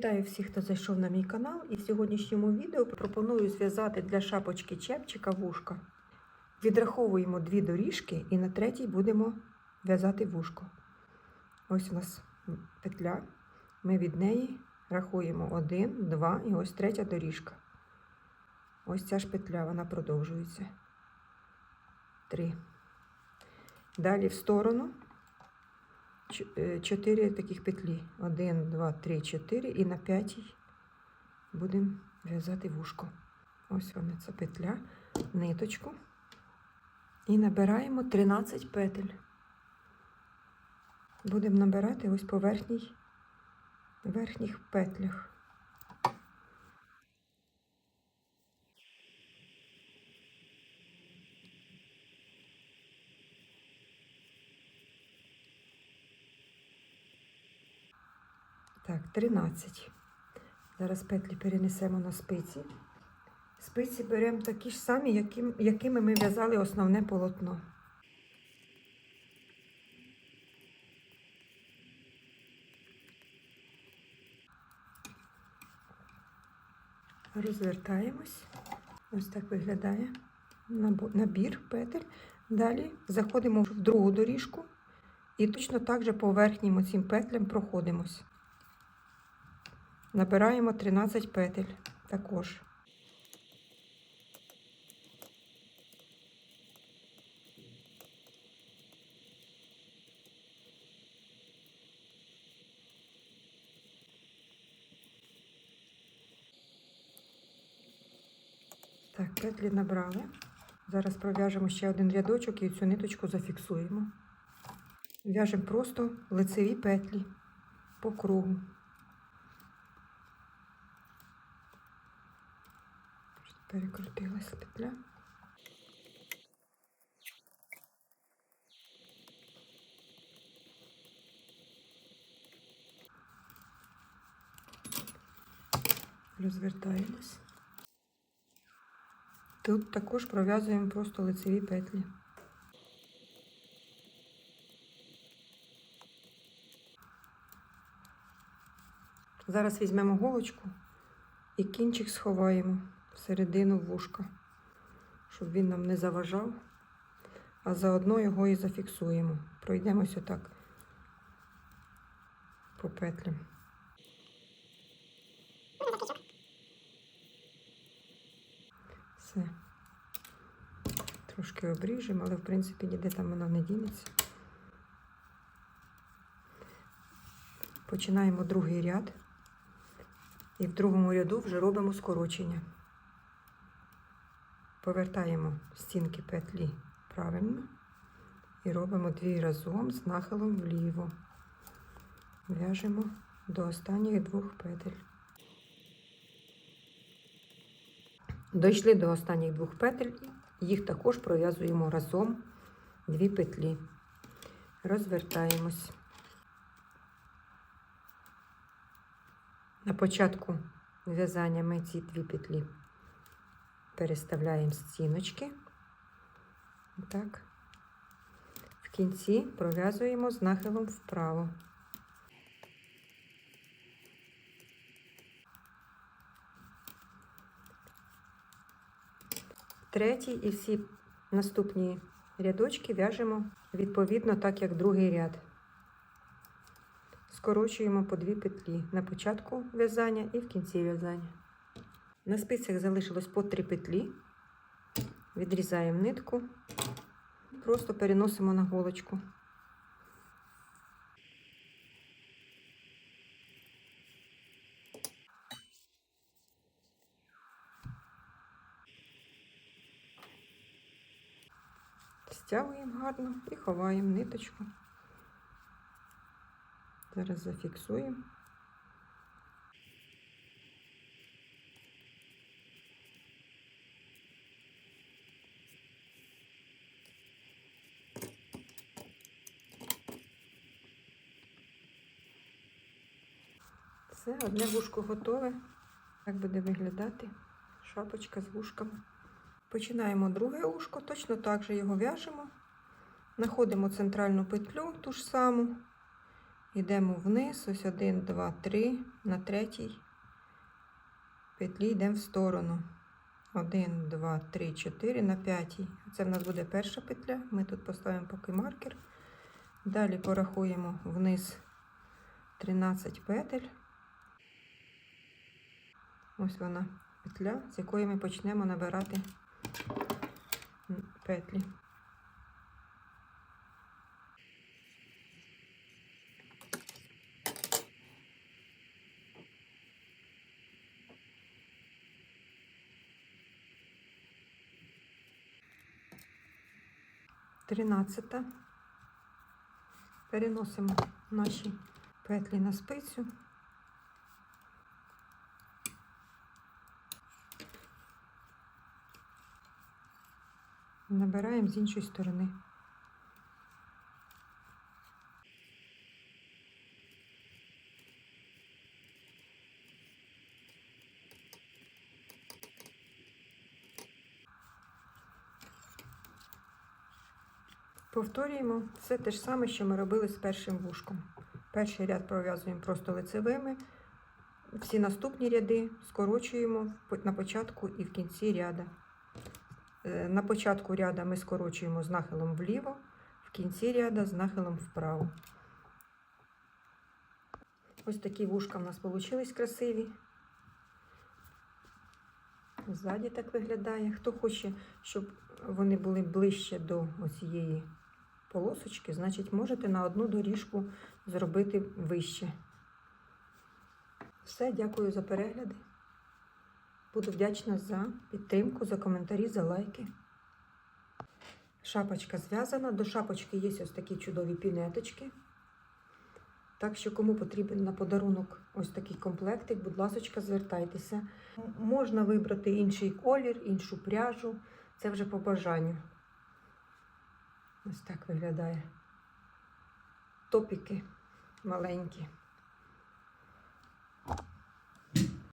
Вітаю всіх, хто зайшов на мій канал. І в сьогоднішньому відео пропоную зв'язати для шапочки чепчика вушка. Відраховуємо дві доріжки і на третій будемо в'язати вушко. Ось у нас петля. Ми від неї рахуємо один, два і ось третя доріжка. Ось ця ж петля, вона продовжується. Три. Далі в сторону Ч- е, таких петлі. Один, два, три, чотири. І на п'ятій будемо в'язати вушко. Ось вона ця петля, ниточку. І набираємо 13 петель. Будемо набирати ось по верхній, верхніх петлях. Так, 13. Зараз петлі перенесемо на спиці. Спиці беремо такі ж самі, яким, якими ми в'язали основне полотно. Розвертаємось. Ось так виглядає набір петель. Далі заходимо в другу доріжку і точно так же по верхнім цим петлям проходимось. Набираємо 13 петель також. Так, петлі набрали. Зараз пров'яжемо ще один рядочок і цю ниточку зафіксуємо. В'яжемо просто лицеві петлі по кругу. Перекрутилась петля. Розвертаємось. Тут також пров'язуємо просто лицеві петлі. Зараз візьмемо голочку і кінчик сховаємо всередину вушка, щоб він нам не заважав, а заодно його і зафіксуємо. Пройдемось отак по петлям. Все. Трошки обріжемо, але в принципі ніде там вона не дінеться. Починаємо другий ряд. І в другому ряду вже робимо скорочення. Повертаємо стінки петлі правильно і робимо дві разом з нахилом вліво. В'яжемо до останніх двох петель. Дійшли до останніх двох петель, їх також пров'язуємо разом дві петлі. Розвертаємось. На початку в'язання ми ці дві петлі переставляємо стіночки. Так. В кінці пров'язуємо з нахилом вправо. Третій і всі наступні рядочки в'яжемо відповідно так, як другий ряд. Скорочуємо по дві петлі на початку в'язання і в кінці в'язання. На спицях залишилось по три петлі. Відрізаємо нитку, просто переносимо на голочку. Стягуємо гарно і ховаємо ниточку. Зараз зафіксуємо. Все, одне вушко готове. Так буде виглядати шапочка з вушками. Починаємо друге ушко, точно так же його в'яжемо. Знаходимо центральну петлю, ту ж саму, Йдемо вниз, ось один, два, три, на третій петлі йдемо в сторону. Один, два, три, чотири, на п'ятій. Це в нас буде перша петля. Ми тут поставимо поки маркер. Далі порахуємо вниз 13 петель. Ось вона петля, з якої ми почнемо набирати петлі. Тринадцята. Переносимо наші петлі на спицю. Набираємо з іншої сторони. Повторюємо все те ж саме, що ми робили з першим вушком. Перший ряд пров'язуємо просто лицевими. Всі наступні ряди скорочуємо на початку і в кінці ряда. Е, На початку ряда ми скорочуємо з нахилом вліво, в кінці ряда з нахилом вправо. Ось такі вушка в нас вийшли красиві. Ззаді так виглядає. Хто хоче, щоб вони були ближче до оцієї полосочки, значить можете на одну доріжку зробити вище. Все, дякую за перегляди. Буду вдячна за підтримку, за коментарі, за лайки. Шапочка зв'язана. До шапочки є ось такі чудові пінеточки. Так що, кому потрібен на подарунок ось такий комплектик, будь ласка, звертайтеся. Можна вибрати інший колір, іншу пряжу. Це вже по бажанню. Ось так виглядає. Топіки маленькі.